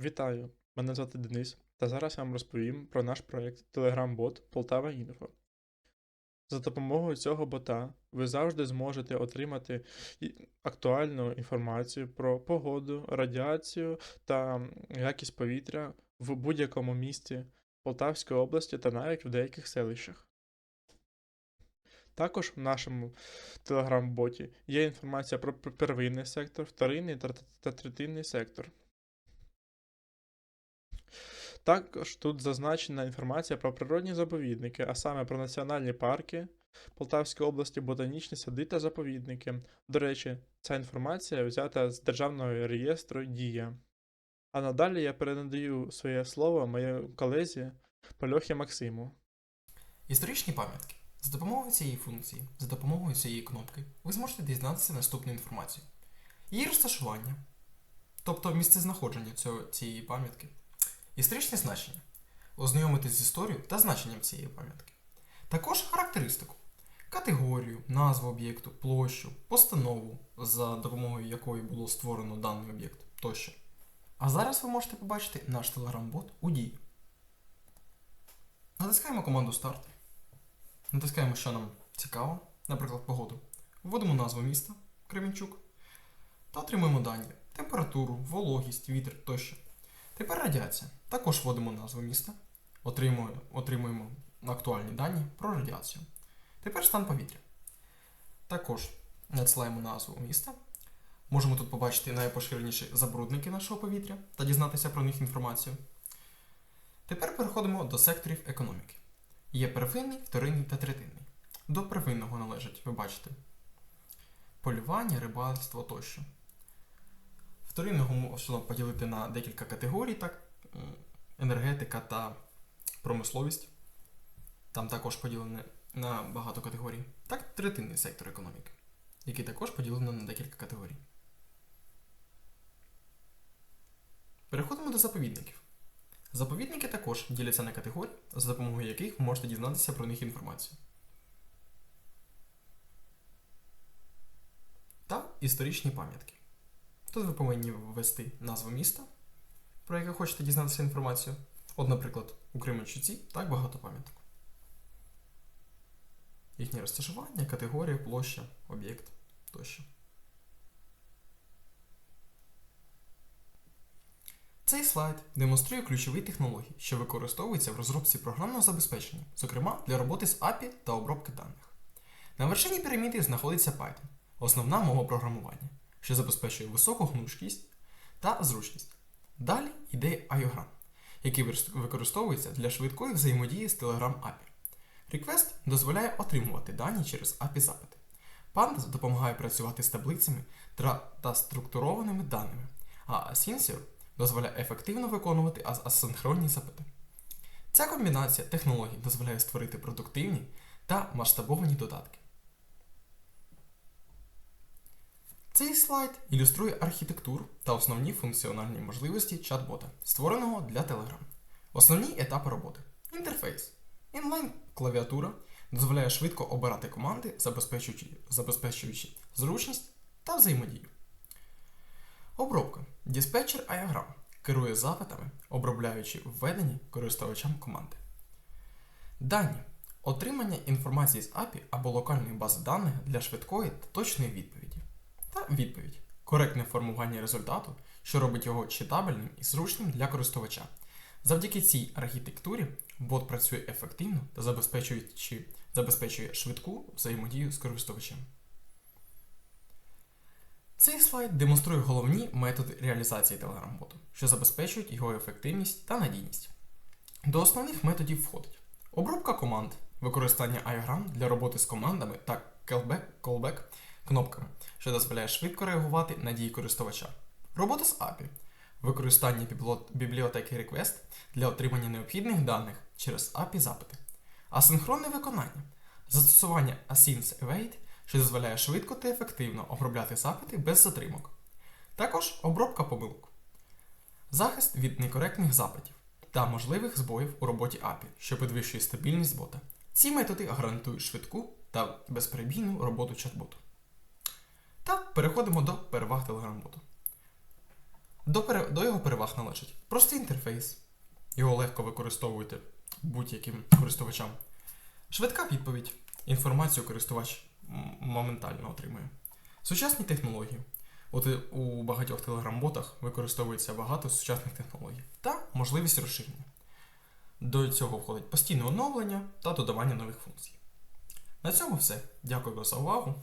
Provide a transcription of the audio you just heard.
Вітаю! Мене звати Денис, та зараз я вам розповім про наш проєкт Telegram-бот Полтава Інфо. За допомогою цього бота ви завжди зможете отримати актуальну інформацію про погоду, радіацію та якість повітря в будь-якому місті Полтавської області та навіть в деяких селищах. Також в нашому Telegram-боті є інформація про первинний сектор, вторинний та третинний сектор. Також тут зазначена інформація про природні заповідники, а саме про національні парки Полтавської області, ботанічні сади та заповідники. До речі, ця інформація взята з державного реєстру Дія. А надалі я передаю своє слово моєму колезі Польохі Максиму. Історичні пам'ятки. За допомогою цієї функції, за допомогою цієї кнопки, ви зможете дізнатися наступну інформацію. Її розташування, тобто місце знаходження цієї пам'ятки, історичне значення, ознайомитись з історією та значенням цієї пам'ятки. Також характеристику, категорію, назву об'єкту, площу, постанову, за допомогою якої було створено даний об'єкт тощо. А зараз ви можете побачити наш телеграм-бот у дії. Натискаємо команду Старт. Натискаємо, що нам цікаво, наприклад, погоду. Вводимо назву міста Кременчук та отримуємо дані: температуру, вологість, вітер тощо. Тепер радіація. Також вводимо назву міста, отримуємо, отримуємо актуальні дані про радіацію. Тепер стан повітря. Також надсилаємо назву міста. Можемо тут побачити найпоширеніші забрудники нашого повітря та дізнатися про них інформацію. Тепер переходимо до секторів економіки. Є первинний, вторинний та третинний. До первинного належать, ви бачите, полювання, рибальство тощо. Вторинного можна поділити на декілька категорій, так, енергетика та промисловість. Там також поділені на багато категорій. Так, третинний сектор економіки, який також поділено на декілька категорій. Переходимо до заповідників. Заповідники також діляться на категорії, за допомогою яких ви можете дізнатися про них інформацію. Та історичні пам'ятки. Тут ви повинні ввести назву міста, про яке хочете дізнатися інформацію. От, наприклад, у Кременчуці так багато пам'яток. Їхнє розташування, категорія, площа, об'єкт тощо. Цей слайд демонструє ключові технології, що використовуються в розробці програмного забезпечення, зокрема для роботи з API та обробки даних. На вершині піраміди знаходиться Python, основна мова програмування, що забезпечує високу гнучкість та зручність. Далі йде IOGRAM, який використовується для швидкої взаємодії з Telegram API. Request дозволяє отримувати дані через API запити. Pandas допомагає працювати з таблицями та структурованими даними, а Asyncio дозволяє ефективно виконувати асинхронні запити. Ця комбінація технологій дозволяє створити продуктивні та масштабовані додатки. Цей слайд ілюструє архітектуру та основні функціональні можливості чат-бота, створеного для Telegram. Основні етапи роботи. Інтерфейс. Інлайн клавіатура дозволяє швидко обирати команди, забезпечуючи, забезпечуючи зручність та взаємодію. Обробка. Диспетчер IAGRAM керує запитами, обробляючи введені користувачам команди. Дані. Отримання інформації з API або локальної бази даних для швидкої та точної відповіді. Та відповідь. Коректне формування результату, що робить його читабельним і зручним для користувача. Завдяки цій архітектурі бот працює ефективно та забезпечує швидку взаємодію з користувачем. Цей слайд демонструє головні методи реалізації Telegram-боту, що забезпечують його ефективність та надійність. До основних методів входить обробка команд, використання IOGRAM для роботи з командами та callback, callback кнопками, що дозволяє швидко реагувати на дії користувача. Робота з API, використання бібліотеки Request для отримання необхідних даних через API запити. Асинхронне виконання, застосування Async Await, що дозволяє швидко та ефективно обробляти запити без затримок. Також обробка помилок, захист від некоректних запитів та можливих збоїв у роботі API, що підвищує стабільність бота. Ці методи гарантують швидку та безперебійну роботу чат-боту. Та переходимо до переваг Telegram-боту. До, пере... до його переваг належить простий інтерфейс. Його легко використовуєте будь-яким користувачам. Швидка відповідь. Інформацію користувач моментально отримує. Сучасні технології. От у багатьох телеграм-ботах використовується багато сучасних технологій та можливість розширення. До цього входить постійне оновлення та додавання нових функцій. На цьому все. Дякую за увагу.